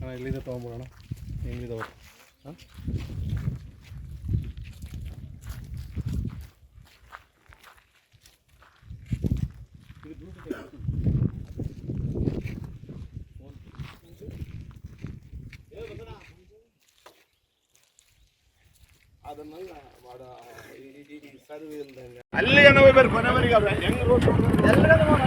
ಹಾಂ ಇಲ್ಲಿಂದ ತೊಗೊಂಬಿಡೋಣ ಹೆಂಗಿದಾವೆ ಹಾಂ ಅಲ್ಲಿಗೆ ನಾವು ಬರ್ರಿ ಕೊನೆವರೆಗೆ ಅದ ಹೆಂಗ್ ರೋಡ್ ಮಾತಾಡ್ಬೋದಾ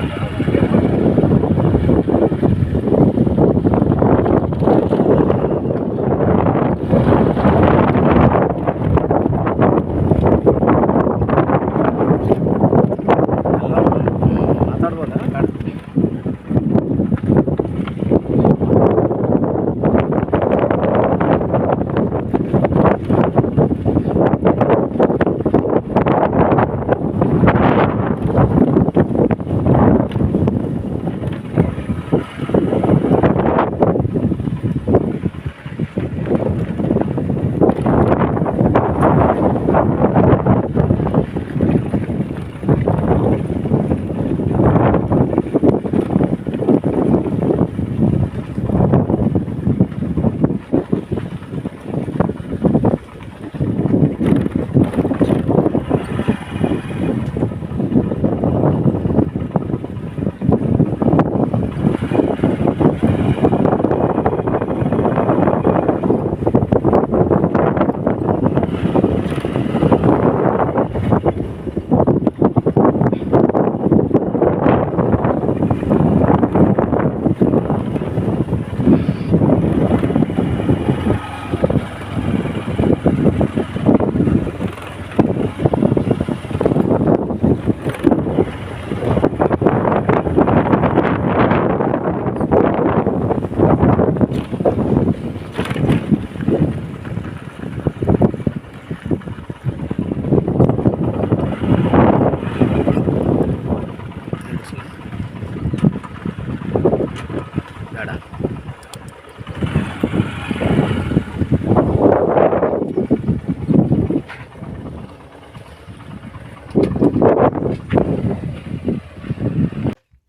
ಬೇಡ.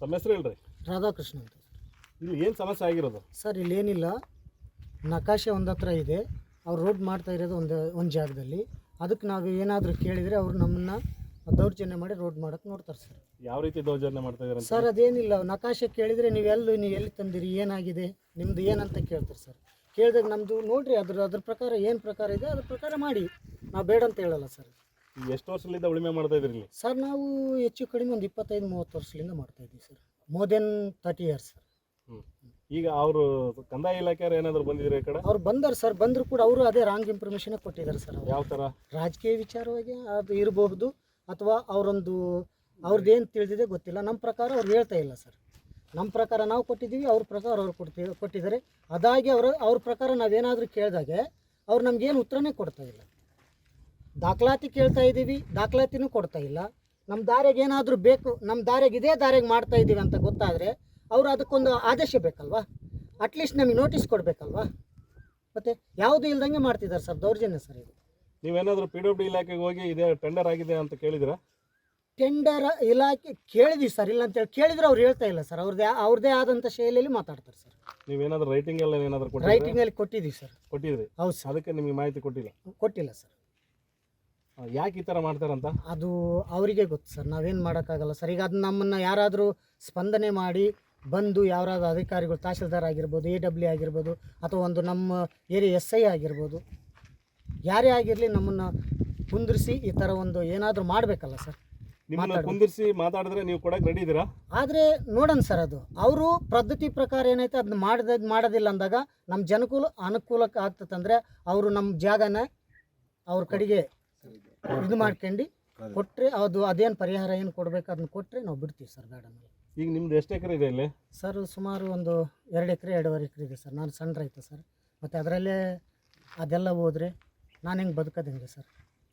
ತಮ್ಮ ಹೆಸರು ಹೇಳ್ರಿ? ರಾಧಾಕೃಷ್ಣ ಅಂತ. ಇಲ್ಲಿ ಏನು ಸಮಸ್ಯೆ ಆಗಿರೋದು? ಸರ್ ಇಲ್ಲೇನಿಲ್ಲ ನಕಾಶೆ ಒಂದು ಹತ್ರ ಇದೆ. ಅವ್ರು ರೋಡ್ ಮಾಡ್ತಾ ಇರೋದು ಒಂದು ಒಂದು ಜಾಗದಲ್ಲಿ. ಅದಕ್ಕೆ ನಾವು ಏನಾದರೂ ಕೇಳಿದರೆ ಅವರು ನಮ್ಮನ್ನು ದೌರ್ಜನ್ಯ ಮಾಡಿ ರೋಡ್ ಮಾಡೋಕೆ ನೋಡ್ತಾರೆ ಸರ್. ಯಾವ ರೀತಿ ದೌರ್ಜನ್ಯ ಮಾಡ್ತಾ ಇದ್ದಾರೆ ಸರ್ ಅದೇನಿಲ್ಲ. ನಕಾಶೆ ಕೇಳಿದರೆ ನೀವೆಲ್ಲ ನೀವು ಎಲ್ಲಿ ತಂದಿರಿ ಏನಾಗಿದೆ ನಿಮ್ಮದು ಏನಂತ ಕೇಳ್ತಾರೆ ಸರ್. ಕೇಳಿದಾಗ ನಮ್ಮದು ನೋಡಿರಿ ಅದ್ರ ಅದ್ರ ಪ್ರಕಾರ ಏನು ಪ್ರಕಾರ ಇದೆ ಅದ್ರ ಪ್ರಕಾರ ಮಾಡಿ. ನಾವು ಬೇಡ ಅಂತ ಹೇಳಲ್ಲ ಸರ್. ಎಷ್ಟು ವರ್ಷದಿಂದ ಉಳಿಮೆ ಮಾಡ್ತಾ ಇದ್ರಿ ಸರ್ ನಾವು ಹೆಚ್ಚು ಕಡಿಮೆ ಒಂದು ಇಪ್ಪತ್ತೈದು ಮೂವತ್ತು ವರ್ಷದಿಂದ ಮಾಡ್ತಾ ಇದ್ದೀವಿ sir. More than thirty years sir. ಈಗ ಅವರು ಕಂದಾಯ ಇಲಾಖೆ ಏನಾದ್ರು ಬಂದಿದ್ರೆ ಈ ಕಡೆ? ಅವ್ರು ಬಂದಾರೆ ಸರ್. ಬಂದ್ರು ಕೂಡ ಅವರು ಅದೇ ರಾಂಗ್ ಇನ್ಫಾರ್ಮೇಶನ್ ಕೊಟ್ಟಿದ್ದಾರೆ ಸರ್ ಯಾವ ಥರ ರಾಜಕೀಯ ವಿಚಾರವಾಗಿ ಅದು ಇರಬಹುದು. ಅಥವಾ ಅವರೊಂದು ಅವ್ರದ್ದು ಏನು ತಿಳಿದಿದೆ ಗೊತ್ತಿಲ್ಲ. ನಮ್ಮ ಪ್ರಕಾರ ಅವ್ರು ಹೇಳ್ತಾ ಇಲ್ಲ ಸರ್. ನಮ್ಮ ಪ್ರಕಾರ ನಾವು ಕೊಟ್ಟಿದ್ದೀವಿ, ಅವ್ರ ಪ್ರಕಾರ ಅವ್ರು ಕೊಡ್ತೀವಿ ಕೊಟ್ಟಿದ್ದಾರೆ. ಅದಾಗಿ ಅವರ, ಅವ್ರ ಪ್ರಕಾರ ನಾವೇನಾದರೂ ಕೇಳಿದಾಗೆ ಅವ್ರು ನಮಗೇನು ಉತ್ತರನೇ ಕೊಡ್ತಾ ಇಲ್ಲ. ದಾಖಲಾತಿ ಕೇಳ್ತಾ ಇದ್ದೀವಿ, ದಾಖಲಾತಿನೂ ಕೊಡ್ತಾ ಇಲ್ಲ. ನಮ್ಮ ದಾರಿಗೆ ಏನಾದರೂ ಬೇಕು ನಮ್ಮ ದಾರಿಗೆ ಇದೇ ದಾರಿಗೆ ಮಾಡ್ತಾ ಇದ್ದೀವಿ ಅಂತ ಗೊತ್ತಾದರೆ ಅವರು ಅದಕ್ಕೊಂದು ಆದೇಶ ಬೇಕಲ್ವಾ? ಅಟ್ಲೀಸ್ಟ್ ನಮಗೆ ನೋಟಿಸ್ ಕೊಡಬೇಕಲ್ವಾ? ಮತ್ತು ಯಾವುದೂ ಇಲ್ದಂಗೆ ಮಾಡ್ತಿದ್ದಾರೆ ಸರ್, ದೌರ್ಜನ್ಯ ಸರ್ ಇದು. ನೀವೇನಾದ್ರೂ ಪಿ ಡಬ್ಲ್ಯೂ ಇಲಾಖೆಗೆ ಹೋಗಿ ಇದೇ ಟೆಂಡರ್ ಆಗಿದೆ ಅಂತ ಕೇಳಿದಿರಾ? ಟೆಂಡರ್ ಇಲಾಖೆ ಕೇಳಿದ್ವಿ ಸರ್ ಇಲ್ಲ ಅಂತೇಳಿ ಕೇಳಿದ್ರೆ ಅವ್ರು ಹೇಳ್ತಾ ಇಲ್ಲ ಸರ್ ಅವ್ರದ್ದೇ ಅವ್ರದ್ದೇ ಆದಂಥ ಶೈಲಿಯಲ್ಲಿ ಮಾತಾಡ್ತಾರೆ ಸರ್ ನೀವೇನಾದ್ರೂ ರೈಟಿಂಗ್ ಎಲ್ಲ ಏನಾದ್ರು ರೈಟಿಂಗ್ ರೈಟಿಂಗಲ್ಲಿ ಕೊಟ್ಟಿದ್ದೀವಿ ಸರ್ ಕೊಟ್ಟಿದ್ರಿ? ಹೌದು ಸರ್ ಅದಕ್ಕೆ ನಿಮಗೆ ಮಾಹಿತಿ ಕೊಟ್ಟಿಲ್ಲ? ಕೊಟ್ಟಿಲ್ಲ ಸರ್ ಯಾಕೆ ಈ ಥರ ಮಾಡ್ತಾರಂತ? ಅದು ಅವರಿಗೆ ಗೊತ್ತು ಸರ್ ನಾವೇನು ಮಾಡೋಕ್ಕಾಗಲ್ಲ ಸರ್ ಈಗ ಅದು ನಮ್ಮನ್ನು ಯಾರಾದರೂ ಸ್ಪಂದನೆ ಮಾಡಿ ಬಂದು ಯಾರಾದರೂ ಅಧಿಕಾರಿಗಳು ತಹಶೀಲ್ದಾರ್ ಆಗಿರ್ಬೋದು ಎ ಡಬ್ಲ್ಯೂ ಆಗಿರ್ಬೋದು ಅಥವಾ ಒಂದು ನಮ್ಮ ಏರಿಯಾ ಎಸ್ ಐ ಆಗಿರ್ಬೋದು ಯಾರೇ ಆಗಿರಲಿ ನಮ್ಮನ್ನು ಕುಂದಿರಿಸಿ ಈ ಥರ ಒಂದು ಏನಾದರೂ ಮಾಡಬೇಕಲ್ಲ ಸರ್? ನಿಮ್ಮನ್ನ. ಕುಂದಿರಿಸಿ ಮಾತಾಡಿದ್ರೆ ನೀವು ಕೊಡಕ್ಕೆ ರೆಡಿ ಇದ್ದೀರಾ? ಆದರೆ ನೋಡೋಣ ಸರ್ ಅದು. ಅವರು ಪದ್ಧತಿ ಪ್ರಕಾರ ಏನೈತೆ ಅದನ್ನ ಮಾಡದ ಮಾಡೋದಿಲ್ಲ ಅಂದಾಗ ನಮ್ಮ ಜನಕ್ಕೂ ಅನುಕೂಲಕ್ಕೆ ಆಗ್ತದಂದ್ರೆ ಅವರು ನಮ್ಮ ಜಾಗನ ಅವ್ರ ಕಡೆಗೆ ಇದು ಮಾಡ್ಕೊಂಡು ಕೊಟ್ಟರೆ ಅದು ಅದೇನು ಪರಿಹಾರ ಏನು ಕೊಡಬೇಕು ಅದನ್ನ ಕೊಟ್ಟರೆ ನಾವು ಬಿಡ್ತೀವಿ ಸರ್ ಗಾರ್ಡನಲ್ಲಿ ಈಗ ನಿಮ್ದು ಎಷ್ಟು ಎಕರೆ ಇದೆ ಇಲ್ಲಿ? ಸರ್ ಸುಮಾರು ಒಂದು ಎರಡು ಎಕರೆ ಎರಡೂವರೆ ಎಕರೆ ಇದೆ ಸರ್. ನಾನು ಸಣ್ಣ ರೈತ ಸರ್. ಮತ್ತು ಅದರಲ್ಲೇ ಅದೆಲ್ಲ ಹೋದರೆ ನಾನು ಹೆಂಗೆ ಬದುಕೋದು ಹೆಂಗೆ ಸರ್?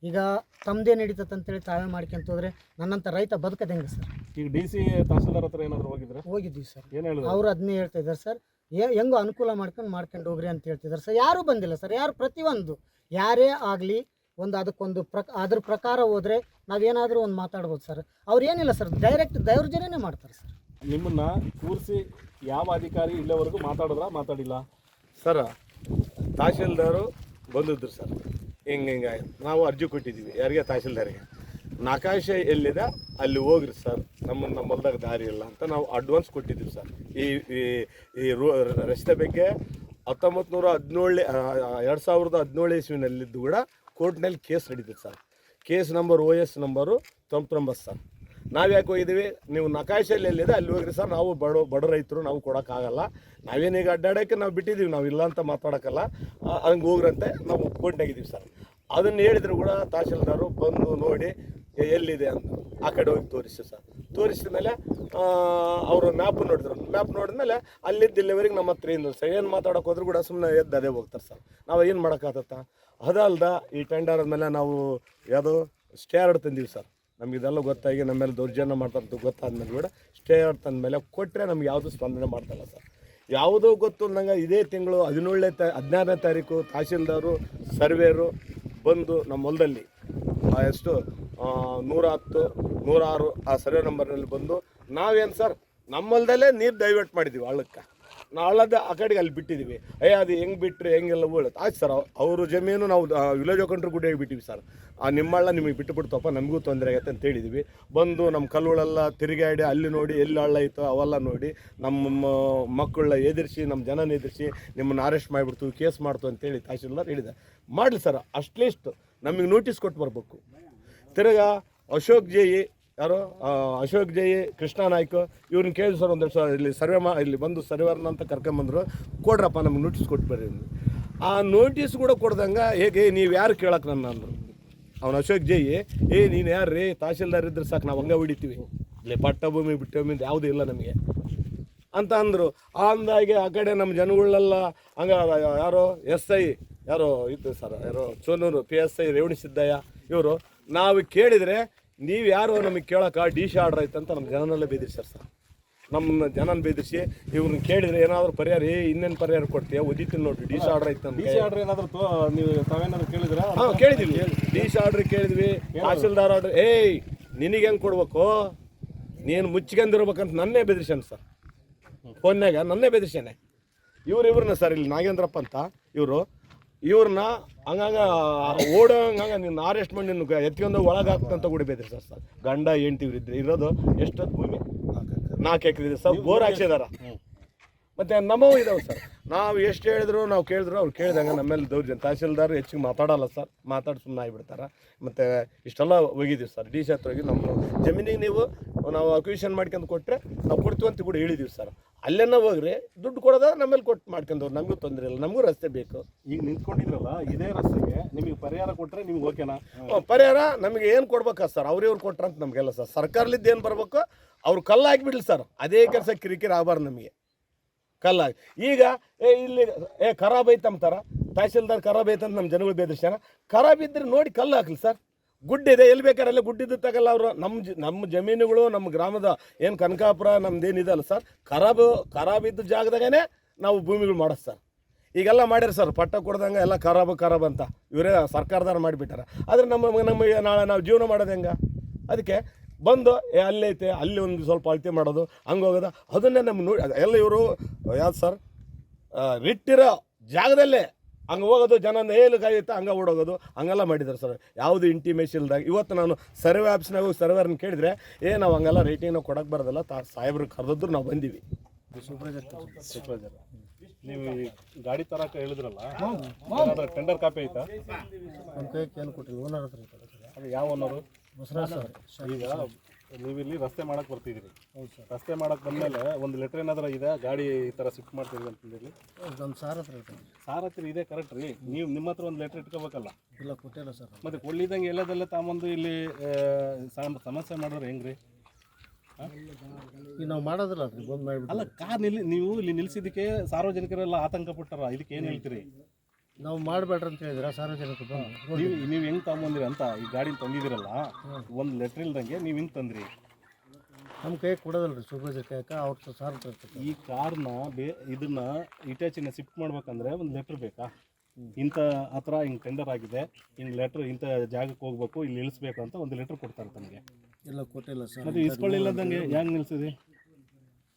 ಈಗ ತಮ್ಮದೇ ನಡೀತದೆ ಅಂತೇಳಿ ತಾವೇ ಮಾಡ್ಕೊಂತ ಹೋದ್ರೆ ನನ್ನಂಥ ರೈತ ಬದುಕೋದು ಹೆಂಗೆ ಸರ್? ಈಗ ಡಿ ಸಿ ತಹಸೀಲ್ದಾರ್ ಹತ್ರ ಏನಾದರೂ ಹೋಗಿದ್ರೆ? ಹೋಗಿದ್ದೀವಿ ಸರ್. ಏನು ಹೇಳಿದ್ರು? ಅವ್ರು ಅದನ್ನೇ ಹೇಳ್ತಾ ಇದ್ದಾರೆ ಸರ್. ಏ- ಹೆಂಗೋ ಅನುಕೂಲ ಮಾಡ್ಕೊಂಡು ಮಾಡ್ಕೊಂಡು ಹೋಗ್ರಿ ಅಂತ ಹೇಳ್ತಿದ್ದಾರೆ ಸರ್. ಯಾರೂ ಬಂದಿಲ್ಲ ಸರ್. ಯಾರು ಪ್ರತಿಯೊಂದು ಯಾರೇ ಆಗಲಿ ಒಂದು ಅದಕ್ಕೊಂದು ಪ್ರಕ ಅದ್ರ ಪ್ರಕಾರ ಹೋದರೆ ನಾವೇನಾದರೂ ಒಂದು ಮಾತಾಡ್ಬೋದು ಸರ್. ಅವ್ರು ಏನಿಲ್ಲ ಸರ್. ಡೈರೆಕ್ಟ್ ದೌರ್ಜನ್ಯನೇ ಮಾಡ್ತಾರೆ ಸರ್. ನಿಮ್ಮನ್ನ ಕೂರಿಸಿ ಯಾವ ಅಧಿಕಾರಿ ಇಲ್ಲಿವರೆಗೂ ಮಾತಾಡಿದ್ರ ಮಾತಾಡಿಲ್ಲ? ಸರ್ ತಹಶೀಲ್ದಾರು ಬಂದಿದ್ರು ಸರ್. ಹಿಂಗೆ ಹಿಂಗೆ ನಾವು ಅರ್ಜಿ ಕೊಟ್ಟಿದ್ದೀವಿ. ಯಾರಿಗೆ? ತಹಸೀಲ್ದಾರಿಗೆ. ನಾಕಾಶ ಎಲ್ಲಿದೆ? ಅಲ್ಲಿ ಹೋಗ್ರಿ ಸರ್. ನಮ್ಮ ಹೊಲ್ದಾಗ ದಾರಿ ಇಲ್ಲ ಅಂತ ನಾವು ಅಡ್ವಾನ್ಸ್ ಕೊಟ್ಟಿದ್ದೀವಿ ಸರ್. ಈ, ಈ- ರೋ, ರಸ್ತೆ ಬಗ್ಗೆ ಹತ್ತೊಂಬತ್ತು ನೂರ ಹದಿನೇಳು ಎರಡು ಸಾವಿರದ ಹದಿನೇಳು ಇಸ್ವಿನಲ್ಲಿದ್ದು ಕೂಡ ಕೋರ್ಟ್ನಲ್ಲಿ ಕೇಸ್ ನಡೀತದೆ sir. Case number O S number ತೊಂಬತ್ತೊಂಬತ್ತು ಸರ್. ನಾವು ಯಾಕೆ ಹೋಗಿದ್ದೀವಿ ನೀವು ನಕಾಶೆಯಲ್ಲಿ ಎಲ್ಲಿದೆ, ಅಲ್ಲಿ ಹೋಗ್ರಿ ಸರ್. ನಾವು ಬಡ ಬಡ ರೈತರು, ನಾವು ಕೊಡೋಕ್ಕಾಗಲ್ಲ. ನಾವೇನೀಗ ಅಡ್ಡಾಡೋಕ್ಕೆ ನಾವು ಬಿಟ್ಟಿದ್ದೀವಿ, ನಾವು ಇಲ್ಲ ಅಂತ ಮಾತಾಡೋಕ್ಕಲ್ಲ. ಹಂಗೆ ಹೋಗ್ರಂತೆ, ನಾವು ಒಪ್ಕೊಂಡಾಗಿದ್ದೀವಿ ಸರ್. ಅದನ್ನು ಹೇಳಿದ್ರು ಕೂಡ ತಹಶೀಲ್ದಾರು ಬಂದು ನೋಡಿ ಎಲ್ಲಿದೆ ಅಂತ. ಆ ಕಡೆ ಹೋಗಿ ತೋರಿಸಿ ಸರ್. ತೋರಿಸಿದ ಮೇಲೆ ಅವರು ಮ್ಯಾಪ್ ನೋಡಿದ್ರು. ಮ್ಯಾಪ್ ನೋಡಿದ್ಮೇಲೆ ಅಲ್ಲಿದ್ದ ಇಲ್ಲಿವರೆಗೆ ನಮ್ಮ ಹತ್ರ ಏನು ಸರ್. ಏನು ಮಾತಾಡೋಕೆ ಹೋದ್ರು ಕೂಡ ಸುಮ್ಮನೆ ಎದ್ದು ಅದೇ ಹೋಗ್ತಾರೆ ಸರ್. ನಾವು ಏನು ಮಾಡೋಕ್ಕಾಗತ್ತ? ಅದಲ್ದ ಈ ಟೆಂಡರ್ ಆದಮೇಲೆ ನಾವು ಯಾವುದು ಸ್ಟೇರ್ಡ್ ತಂದೀವಿ ಸರ್. ನಮ್ಗೆ ಇದೆಲ್ಲ ಗೊತ್ತಾಗಿ ನಮ್ಮ ಮೇಲೆ ದೌರ್ಜನ್ಯ ಮಾಡ್ತಾರೆ ಗೊತ್ತಾದ್ಮೇಲೆ ಕೂಡ ಸ್ಟೇ ಆರ್ಟ್ ಅಂದಮೇಲೆ ಕೊಟ್ಟರೆ ನಮ್ಗೆ ಯಾವುದು ಸ್ಪಂದನೆ ಮಾಡ್ತಾಯಿಲ್ಲ ಸರ್. ಯಾವುದೋ ಗೊತ್ತು ನಂಗೆ ಇದೇ ತಿಂಗಳು ಹದಿನೇಳನೇ ತಾ, ಹದಿನಾರನೇ ತಾರೀಕು ತಹಶೀಲ್ದಾರು, ಸರ್ವೇರು ಬಂದು ನಮ್ಮ ಹೊಲದಲ್ಲಿ ಎಷ್ಟು ನೂರ ಹತ್ತು, ನೂರಾರು ಆ ಸರ್ವೆ ನಂಬರ್ನಲ್ಲಿ ಬಂದು ನಾವೇನು ಸರ್ ನಮ್ಮ ಹೊಲದಲ್ಲೇ ನೀರು ಡೈವರ್ಟ್ ಮಾಡಿದ್ದೀವಿ ಹಳ್ಳಕ್ಕೆ ನಾವು ಹಳ್ಳದ ಆ ಕಡೆಗೆ ಅಲ್ಲಿ ಬಿಟ್ಟಿದ್ದೀವಿ. ಅಯ್ಯ, ಅದು ಹೆಂಗೆ ಬಿಟ್ಟರೆ ಹೆಂಗೆಲ್ಲ ಹೇಳುತ್ತೆ ಆಯ್ತು ಸರ್ ಅವರು ಜಮೀನು ನಾವು ವಿಲೇಜ್ ಅಕೌಂಟ್ರು ಗುಡಿ ಬಿಟ್ಟಿವಿ ಸರ್. ಆ, ನಿಮ್ಮಳ್ಳ ನಿಮಗೆ ಬಿಟ್ಟು ಬಿಡ್ತಪ್ಪ, ನಮಗೂ ತೊಂದರೆ ಆಗತ್ತೆ ಅಂತ ಹೇಳಿದ್ವಿ. ಬಂದು ನಮ್ಮ ಕಲ್ಲುಗಳೆಲ್ಲ ತಿರುಗಾಡಿ ಅಲ್ಲಿ ನೋಡಿ, ಎಲ್ಲಿ ಹಳ್ಳ ಐತೋ ಅವೆಲ್ಲ ನೋಡಿ, ನಮ್ಮ ಮಕ್ಕಳನ್ನ ಎದುರಿಸಿ, ನಮ್ಮ ಜನನ ಎದುರಿಸಿ ನಿಮ್ಮನ್ನು ಅರೆಸ್ಟ್ ಮಾಡಿಬಿಡ್ತು ಕೇಸ್ ಮಾಡ್ತು ಅಂತೇಳಿ ತಹಶೀಲ್ದಾರ್ ಹೇಳಿದೆ ಮಾಡಲಿ ಸರ್, ಅಟ್ಲೀಸ್ಟ್ ನಮಗೆ ನೋಟಿಸ್ ಕೊಟ್ಟು ಬರಬೇಕು. ತಿರ್ಗಾ ಅಶೋಕ್ ಜೈ ಯಾರು ಅಶೋಕ್ ಜೈ, ಕೃಷ್ಣ ನಾಯ್ಕ ಇವ್ರನ್ನ ಕೇಳಿ ಸರ್ ಒಂದು ಸಾವಿರ ಇಲ್ಲಿ ಸರ್ವೆ ಮಾ, ಇಲ್ಲಿ ಬಂದು ಸರ್ವೇರ್ನ ಅಂತ ಕರ್ಕೊಂಬಂದ್ರು ಕೊಡ್ರಪ್ಪ, ನಮ್ಗೆ ನೋಟಿಸ್ ಕೊಟ್ಟು ಬರ್ರಿ ಆ ನೋಟಿಸ್ ಕೂಡ ಕೊಡ್ದಂಗೆ ಹೇಗೆ ನೀವು ಯಾರು ಕೇಳಕ್ಕೆ ನನ್ನ ಅಂದರು. ಅವ್ನು ಅಶೋಕ್ ಜೈ, ಏ ನೀನು ಯಾರು ರೀ ತಹಶೀಲ್ದಾರ್ ಇದ್ರೆ ಸಾಕು, ನಾವು ಹಂಗೆ ಹೊಡಿತೀವಿ. ಇಲ್ಲಿ ಪಟ್ಟ ಭೂಮಿ ಬಿಟ್ಟ ಭೂಮಿ ಅಂತ ಯಾವುದೂ ಇಲ್ಲ ನಮಗೆ. ಅಂತ ಅಂದರು. ಅಂದಾಗೆ ಆ ಕಡೆ ನಮ್ಮ ಜನಗಳಲ್ಲ ಹಂಗ, ಯಾರೋ, ಎಸ್ ಐ, ಯಾರೋ ಇತ್ತು ಸರ್, ಯಾರೋ, Chonur, P S I, Revani Siddaiah, ಇವರು, ನಾವು ಕೇಳಿದರೆ ನೀವು ಯಾರು ನಮಗೆ ಕೇಳೋಕೆ ಡಿ ಸಿ ಆರ್ಡರ್ ಐತೆ ಅಂತ ನಮ್ಮ ಜನನಲ್ಲೇ ಬೆದರಿಸ್ಯಾರ ಸರ್. ನಮ್ಮ ಜನನ ಬೇದಿಸಿ ಇವ್ರನ್ನ ಕೇಳಿದ್ರೆ ಏನಾದರೂ ಪರಿಹಾರ ಏ ಇನ್ನೇನು ಪರಿಹಾರ ಕೊಡ್ತೀಯ? ಒದಿತೀನಿ ನೋಡ್ರಿ ಡಿ ಸಿ ಆರ್ಡರ್ ಐತೆ ಅಂತ ಡಿ ಸಿ ಆರ್ಡರ್ ಏನಾದರೂ ನೀವು ತಾವೇನಾದ್ರು ಕೇಳಿದ್ರೆ? ಹಾಂ ಕೇಳಿದ್ವಿ. ಡಿ ಸಿ ಆರ್ಡ್ರ್ ಕೇಳಿದ್ವಿ. ತಹಸೀಲ್ದಾರ್ ಆರ್ಡ್ರ್ ಏಯ್ ನಿನಗೆ ಹೆಂಗೆ ಕೊಡ್ಬೇಕು? ನೀನು ಮುಚ್ಕೊಂಡಿರ್ಬೇಕಂತ ನನ್ನೇ ಬೆದರಿಸ್ಯಾನ ಸರ್. ಫೋನ್ಯಾಗ ನನ್ನೇ ಬೆದರ್ಸ್ಯಾನೆ. ಇವ್ರು ಇವ್ರನ್ನ ಸರ್ ಇಲ್ಲಿ ನಾಗೇಂದ್ರಪ್ಪ ಅಂತ ಇವರು ಇವ್ರನ್ನ ಹಂಗಂಗ ಓಡೋಂಗ ನಿನ್ನ ಅರೆಸ್ಟ್ ಮಾಡಿ ನಿನ್ನ ಎತ್ಕೊಂಡು ಒಳಗಾಗ್ತಂತ ಕೂಡ ಸರ್ ಸರ್. ಗಂಡ, ಹೆಂಡ್ತಿ ಇದ್ರೆ ಇರೋದು ಎಷ್ಟೊತ್ತು ಭೂಮಿ? ನಾಲ್ಕು ಎಕರೆ ಇದೆ ಸರ್, ಬೋರ್ ಹಾಕ್ಸಿದಾರ. ಮತ್ತೆ ನಮ್ಮವು ಇದಾವೆ ಸರ್. ನಾವು ಎಷ್ಟು ಹೇಳಿದ್ರು, ನಾವು ಕೇಳಿದ್ರು, ಅವ್ರು ಕೇಳಿದಂಗೆ ನಮ್ಮೇಲೆ ದೌರ್ಜನ್ ತಹಸೀಲ್ದಾರ್ ಹೆಚ್ಚಿಗೆ ಮಾತಾಡಲ್ಲ ಸರ್ ಮಾತಾಡಿ ಸುಮ್ಮನೆ ಆಗಿಬಿಡ್ತಾರೆ. ಮತ್ತು ಇಷ್ಟೆಲ್ಲ ಹೋಗಿದ್ದೀವಿ ಸರ್, ಡಿ ಸಿ ಹತ್ರ ಹೋಗಿ ನಮ್ಮ ಜಮೀನಿಗೆ ನೀವು ನಾವು ಅಕ್ವಿಷನ್ ಮಾಡ್ಕೊಂಡು ಕೊಟ್ಟರೆ ನಾವು ಕೊಡ್ತೀವಿ ಅಂತ ಕೂಡ ಹೇಳಿದ್ದೀವಿ ಸರ್. ಅಲ್ಲೇನ ಹೋಗ್ರಿ ದುಡ್ಡು ಕೊಡೋದ ನಮ್ಮಲ್ಲಿ ಕೊಟ್ಟು ಮಾಡ್ಕೊಂಡವ್ರು. ನಮಗೂ ತೊಂದರೆ ಇಲ್ಲ. ನಮಗೂ ರಸ್ತೆ ಬೇಕು. ಈಗ ನಿಂತ್ಕೊಂಡಿದ್ರಲ್ಲ ಇದೇ ರಸ್ತೆಗೆ ನಿಮಗೆ ಪರಿಹಾರ ಕೊಟ್ಟರೆ ನಿಮ್ಗೆ ಓಕೆನಾ? ಪರಿಹಾರ ನಮಗೆ ಏನು ಕೊಡ್ಬೇಕು ಸರ್? ಅವ್ರಿವ್ರು ಕೊಟ್ರಂತ ನಮಗೆಲ್ಲ ಸರ್. ಸರ್ಕಾರಲಿದ್ದು ಏನು ಬರ್ಬೇಕು? ಅವ್ರು ಕಲ್ಲು ಹಾಕಿಬಿಡ್ಲಿ ಸರ್. ಅದೇ ಕೆಲಸ ಕಿರಿಕಿರಿ ಆಗಬಾರ್ದು ನಮಗೆ. ಕಲ್ಲಾಗಿ ಈಗ ಏ ಇಲ್ಲಿ ಏ ಖರಾಬ್ ಐತಂತಾರ? ತಹಸೀಲ್ದಾರ್ ಖರಾಬ್ ಐತಂತ ನಮ್ಮ ಜನಗಳು ಬೇದರ್ಶನ ಖರಾಬ್ ಇದ್ರೆ ನೋಡಿ ಕಲ್ಲು ಹಾಕ್ಲಿ ಸರ್. ಗುಡ್ಡ ಇದೆ ಎಲ್ಲಿ ಅಲ್ಲೇ ಗುಡ್ಡಿದ್ದು ತಗಲ್ಲ ಅವರು. ನಮ್ಮ ನಮ್ಮ ಜಮೀನುಗಳು ನಮ್ಮ ಗ್ರಾಮದ ಏನು ಕನಕಾಪುರ ನಮ್ದೇನಿದೆ ಅಲ್ಲ ಸರ್, ಖರಾಬು, ಖರಾಬ್ ಇದ್ದ ಜಾಗದಾಗನೇ ನಾವು ಭೂಮಿಗಳು ಮಾಡೋದು ಸರ್. ಈಗೆಲ್ಲ ಮಾಡ್ಯಾರ ಸರ್, ಪಟ್ಟ ಕೊಡ್ದಂಗೆ ಎಲ್ಲ ಖರಾಬ್ ಖರಾಬ್ ಅಂತ. ಇವರೇ ಸರ್ಕಾರದವ್ರು ಮಾಡಿಬಿಟ್ಟಾರೆ. ಆದರೆ ನಮ್ಮ ನಮಗೆ ನಾಳೆ ನಾವು ಜೀವನ ಮಾಡೋದು ಹೆಂಗೆ? ಅದಕ್ಕೆ ಬಂದು ಅಲ್ಲೈತೆ ಅಲ್ಲಿ ಒಂದು ಸ್ವಲ್ಪ ಅಳತೆ ಮಾಡೋದು, ಹಂಗೆ ಹೋಗೋದು. ಅದನ್ನೇ ನಮ್ಮ ನೋಡಿ, ಎಲ್ಲ ಇವರು, ಯಾವ್ದು ಸರ್? ರಿಟ್ಟಿರೋ ಜಾಗದಲ್ಲೇ ಹಂಗೆ ಹೋಗೋದು ಜನ ಏನು ಕಾಯುತ್ತೆ ಹಂಗೆ ಓಡೋಗೋದು. ಹಂಗೆಲ್ಲ ಮಾಡಿದ್ದಾರೆ ಸರ್. ಯಾವುದು ಇಂಟಿಮೇಷನ್ ಇಲ್ದಾಗ. ಇವತ್ತು ನಾನು ಸರ್ವೆ ಆಪ್ಷನಾಗ ಹೋಗಿ ಸರ್ವೇರ್ನ ಕೇಳಿದ್ರೆ ಏ ನಾವು ಹಂಗೆಲ್ಲ ರೇಟಿಂಗ್ ಕೊಡಕ್ಕೆ ಬರೋದಲ್ಲ ತಾ ಸಾಹೇಬ್ರು ಕರೆದಿದ್ರು ನಾವು ಬಂದೀವಿ. ಸೂಪರ್ವೈಸರ್ ನೀವು ಈ ಗಾಡಿ ತರಕ ಹೇಳಿದ್ರಲ್ಲ? ಏನಾದ್ರೂ ಟೆಂಡರ್ ಕಾಪಿ ಐತಾ? ನಮ್ಮ ಕೈಗೆ ಏನು ಓನರ್ ಹತ್ರ ಅದು ಯಾವ ಓನರು ಈಗ ನೀವು ಇಲ್ಲಿ ರಸ್ತೆ ಮಾಡಕ್ ಬರ್ತಿದ್ದೀರಿ. ರಸ್ತೆ ಮಾಡಕ್ ಬಂದ್ಮೇಲೆ ಒಂದು ಲೆಟರ್ ಏನಾದ್ರ ಇದೆ ಗಾಡಿ ಈ ತರ ಶಿಫ್ಟ್ ಮಾಡ್ತೀವಿ ಅಂತ ನಮ್ಮ ಸಾರ್ ಹತ್ರ ಇರ್ತಾನೆ ಸಾರ್ ಹತ್ರ ಇದೆ ಕರೆಕ್ಟ್ ರೀ. ನೀವು ನಿಮ್ಮ ಹತ್ರ ಒಂದು ಲೆಟರ್ ಇಟ್ಕೋಬೇಕಲ್ಲ? ಇಲ್ಲ ಕೊಟ್ಟಿಲ್ಲ ಸರ್. ಮತ್ತೆ ಕೊಳ್ಳಿದಂಗೆ ಎಲ್ಲದೆಲ್ಲ ತಾಂಬಂದು ಇಲ್ಲಿ ಸಮಸ್ಯೆ ಮಾಡೋರು ಹೆಂಗ್ರಿ? ಈಗ ನಾವು ಮಾಡೋದಿಲ್ಲ ರೀ ಬಂದು ಮಾಡಿಬಿಟ್ಟು. ಅಲ್ಲ ಕಾರ್ ನಿಲ್ಲಿ ನೀವು ಇಲ್ಲಿ ನಿಲ್ಸಿದಕ್ಕೆ ಸಾರ್ವಜನಿಕರೆಲ್ಲ ಆತಂಕ ಪಟ್ಟಾರ? ಇದಕ್ಕೆ ಏನು ಹೇಳ್ತೀರಿ? ನಾವು ಮಾಡಬೇಡ್ರಿ ಅಂತ ಹೇಳಿದ್ರೆ? ಸಾರ್ವಜನಿಕ ಬಂದು ನೀವು ನೀವು ಹೆಂಗ್ ತಗೊಂಬಂದಿರಿ ಅಂತ ಈ ಗಾಡಿ ತಂದಿದ್ದೀರಲ್ಲ ಒಂದು ಲೆಟ್ರ್ ಇಲ್ದಂಗೆ ನೀವು ಹಿಂಗೆ ತಂದ್ರಿ. ನಮ್ಮ ಕೈ ಕೊಡೋದಲ್ಲ ರೀ ಸೂಪರ್ವೈಸರ್ ಕೈಕ ಅವ್ರ ಸಾರ್ ಈ ಕಾರ್ನ ಬೇ ಇದನ್ನ ಇಟಾಚಿನ ಶಿಫ್ಟ್ ಮಾಡ್ಬೇಕಂದ್ರೆ ಒಂದು ಲೆಟ್ರ್ ಬೇಕಾ? ಇಂಥ ಹತ್ರ ಹಿಂಗೆ ಟೆಂಡರ್ ಆಗಿದೆ ಹಿಂಗೆ ಲೆಟ್ರ್ ಇಂಥ ಜಾಗಕ್ಕೆ ಹೋಗ್ಬೇಕು ಇಲ್ಲಿ ಇಳಿಸ್ಬೇಕು ಅಂತ ಒಂದು ಲೆಟ್ರ್ ಕೊಡ್ತಾರೆ ತಮಗೆ. ಇಲ್ಲ ಕೊಟ್ಟಿಲ್ಲ ಸರ್. ಅದು ಇಸ್ಕೊಳ್ಳಿಲ್ಲದಂಗೆ ಹೆಂಗೆ ನಿಲ್ಸಿದ್ರಿ?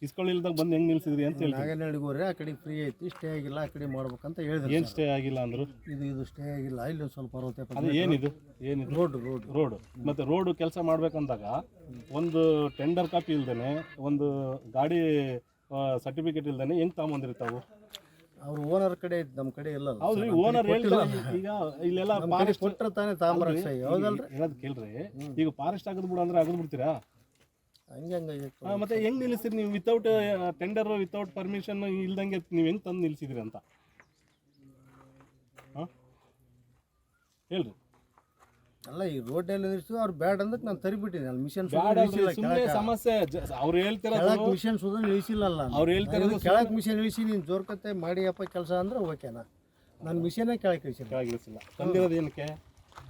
ಇಸ್ಕೊಳ್ಳಿಲ್ದಾಗ ಬಂದು ಹೆಂಗ್ ನಿಲ್ಸಿದ್ರಿ ಅಂತ ಹೇಳಿ ನಾಗನಹಳ್ಳಿಗೆ ಹೋದ್ರೆ ಆ ಕಡೆ ಫ್ರೀ ಐತಿ ಸ್ಟೇ ಆಗಿಲ್ಲ ಆ ಕಡೆ ಮಾಡ್ಬೇಕಂತ ಹೇಳಿದ್ರು ಏನ್ ಸ್ಟೇ ಆಗಿಲ್ಲ ಅಂದ್ರು? ಇದು ಇದು ಸ್ಟೇ ಆಗಿಲ್ಲ ಇಲ್ಲಿ ಒಂದ್ ಸ್ವಲ್ಪ ಅರವತ್ತು ಅದು ಏನಿದು? ಏನಿದು? ರೋಡ್ ರೋಡ್ ರೋಡ್ ಮತ್ತೆ ರೋಡ್ ಕೆಲಸ ಮಾಡ್ಬೇಕಂದಾಗ ಒಂದು ಟೆಂಡರ್ ಕಾಪಿ ಇಲ್ದೇನೆ ಒಂದು ಗಾಡಿ ಸರ್ಟಿಫಿಕೇಟ್ ಇಲ್ದೇನೆ ಹೆಂಗ್ ತಗೊಂಬಂದಿರ್ತಾವು ಅವ್ರ ಓನರ್ ಕಡೆ ಐತಿ ನಮ್ಮ ಕಡೆ ಇಲ್ಲ ಹೌದ್ರಿ ಓನರ್ ಹೇಳ್ತಾರೆ ಈಗ ಇಲ್ಲೆಲ್ಲ ಕೊಟ್ಟರೆ ತಾನೇ ತಾಮ್ರ ಹೌದಲ್ರಿ? ಹೇಳೋದು ಕೇಳ್ರಿ. ಈಗ ಫಾರೆಸ್ಟ್ ಆಗದ್ ಬಿಡು ಅಂದ್ರೆ ಆಗದ್ ಬಿಡ್ತೀರಾ? ಹಂಗೆ ಮತ್ತೆ ಹೆಂಗ್ ನಿಲ್ಲಿಸ್ತೀರಿ ನೀವು ವಿತೌಟ್ ಟೆಂಡರ್ ವಿತೌಟ್ ಪರ್ಮಿಷನ್ ಇಲ್ದಂಗೆ ನೀವು ಹೆಂಗ್ ತಂದು ನಿಲ್ಸಿದ್ರಿ ಅಂತ? ಹೇಳ್ರಿ. ಅಲ್ಲ ಈ ರೋಡ್ನಲ್ಲಿ ನಿಲ್ಸಿದ್ರು ಅವ್ರು ಬ್ಯಾಡ್ ಅಂದ್ರೆ ನಾನು ತರಿಬಿಟ್ಟಿನಿ. ಅಲ್ಲಿ ಮಿಷನ್ ಸುಮ್ಮನೆ ಸಮಸ್ಯೆ. ಅವ್ರು ಹೇಳ್ತಾರೆ ಕೆಳಕ್ ಮಿಷನ್ ಸುದ ಇಳಿಸಿಲ್ಲ ಅವ್ರು ಹೇಳ್ತಾರೆ ಕೆಳಕ್ ಮಿಷನ್ ಇಳಿಸಿ ನೀನು ಜೋರ್ಕತೆ ಮಾಡಿಯಪ್ಪ ಕೆಲಸ ಅಂದ್ರೆ ಓಕೆನಾ ನಾನು ಮಿಷನೇ ಕೆಳಕ್ಕೆ ಇಳಿಸಿಲ್ಲ ಕೆಳಗಿಳಿಸಿಲ್ಲ ತಂದಿರೋದು ಏನಕ್ಕೆ?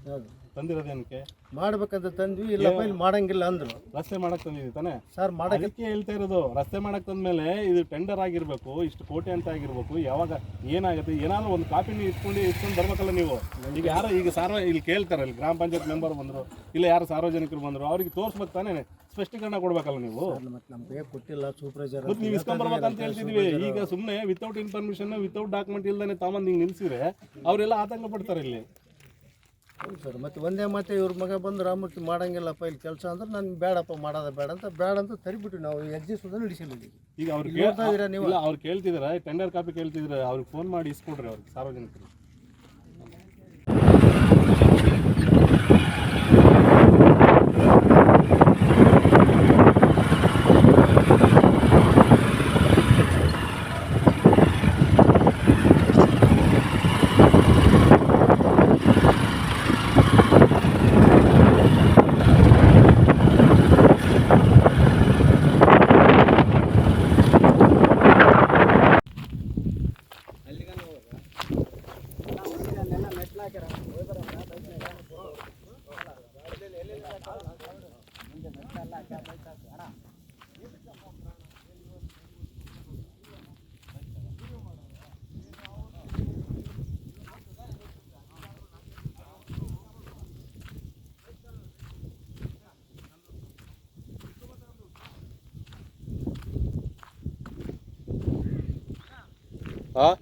ಹೌದು. ತಂದಿರೋದು ಏನಕ್ಕೆ? ಮಾಡ್ಬೇಕಂತ ತಂದ್ವಿ ಇಲ್ಲ ಇಲ್ಲಿ ಮಾಡಂಗಿಲ್ಲ ಅಂದ್ರು. ರಸ್ತೆ ಮಾಡಕ್ ತಂದಿದ್ವಿ ತಾನೇ? ಸರ್ ಮಾಡಕ್ಕೆ ಅದಕ್ಕೆ ಹೇಳ್ತಾ ಇರೋದು ರಸ್ತೆ ಮಾಡಕ್ ತಂದ್ಮೇಲೆ ಇದು ಟೆಂಡರ್ ಆಗಿರ್ಬೇಕು ಇಷ್ಟು ಕೋಟಿ ಅಂತ ಆಗಿರ್ಬೇಕು ಯಾವಾಗ ಏನಾಗುತ್ತೆ ಏನಾದ್ರು ಒಂದು ಕಾಪಿನ ಇಟ್ಕೊಂಡು ಇಟ್ಕೊಂಡು ಬರ್ಬೇಕಲ್ಲ ನೀವು. ಈಗ ಯಾರೋ ಈಗ ಸಾರ್ವ ಇಲ್ಲಿ ಕೇಳ್ತಾರೆ ಇಲ್ಲಿ ಗ್ರಾಮ ಪಂಚಾಯತ್ ಮೆಂಬರ್ ಬಂದ್ರು ಇಲ್ಲ ಯಾರು ಸಾರ್ವಜನಿಕರು ಬಂದ್ರು ಅವ್ರಿಗೆ ತೋರ್ಸ್ಬೇಕು ತಾನೇ ಸ್ಪಷ್ಟೀಕರಣ ಕೊಡ್ಬೇಕಲ್ಲ ನೀವು. ಮತ್ತೆ ನಮ್ಮ ಕೈ ಕೊಟ್ಟಿಲ್ಲ ಸೂಪರ್ವೈಸರ್ ಮತ್ತೆ ನೀವು ಇಸ್ಕೊಂಬರ್ಬೇಕು ಅಂತ ಹೇಳ್ತಿದ್ವಿ. ಈಗ ಸುಮ್ಮನೆ ವಿತೌಟ್ ಇನ್ಫಾರ್ಮೇಶನ್ ವಿತೌಟ್ ಡಾಕ್ಯುಮೆಂಟ್ ಇಲ್ದಾನೆ ತಾಮಂದ್ ಹಿಂಗೆ ನಿಲ್ಸಿದ್ರೆ ಅವರೆಲ್ಲ ಆತಂಕ ಪಡ್ತಾರೆ ಇಲ್ಲಿ. ಹೌದು ಸರ್ ಮತ್ತೆ ಒಂದೇ ಮತ್ತೆ ಇವ್ರ ಮಗ ಬಂದು ರಾಮೂರ್ತಿ ಮಾಡಂಗಿಲ್ಲಪ್ಪ ಇಲ್ಲಿ ಕೆಲಸ ಅಂದ್ರೆ ನಾನು ಬೇಡಪ್ಪ ಮಾಡೋದ ಬೇಡ ಅಂತ ಬೇಡ ಅಂತ ತರಿಬಿಟ್ಟು ನಾವು ಎಜ್ಜಿ ಸುದ್ದ ಇಲ್ಲಿಗೆ ಈಗ ಅವ್ರು ಕೇಳ್ತಾ ನೋಡ್ತಾ ಇದೀರಾ ನೀವು? ಅವ್ರು ಕೇಳ್ತಿದಾರೆ ಟೆಂಡರ್ ಕಾಪಿ ಕೇಳ್ತಿದ್ರೆ ಅವ್ರಿಗೆ ಫೋನ್ ಮಾಡಿ ಇಸ್ಕೊಡ್ರಿ ಅವ್ರಿಗೆ ಸಾರ್ವಜನಿಕರು ಹಾಂ